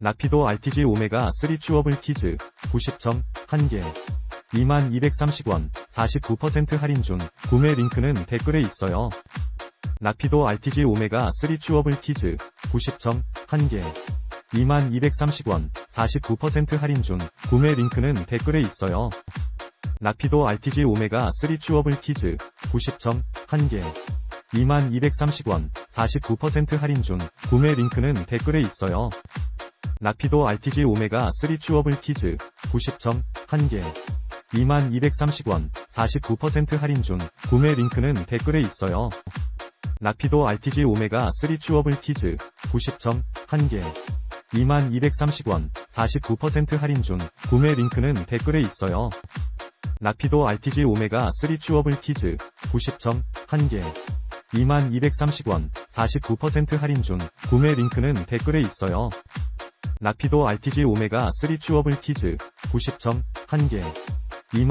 라피도 RTG 오메가 3 튜어블 키즈 90점 1개 2230원 49% 할인 중 구매 링크는 댓글에 있어요. 라피도 RTG 오메가 3 튜어블 키즈 90점 1개 2230원 49% 할인 중 구매 링크는 댓글에 있어요. 라피도 RTG 오메가 3 튜어블 키즈 90점 1개 2230원 49% 할인 중 구매 링크는 댓글에 있어요. 라피도 RTG 오메가 3 튜어블 키즈 90점 1개 2230원 49% 할인 중 구매 링크는 댓글에 있어요. 라피도 RTG 오메가 3 튜어블 키즈 90점 1개 2230원 49% 할인 중 구매 링크는 댓글에 있어요. 라피도 RTG 오메가 3 튜어블 키즈 90점 1개 2230원 49% 할인 중 구매 링크는 댓글에 있어요. 라피도 RTG 오메가 3 튜어블 키즈 90점 1개. 2 2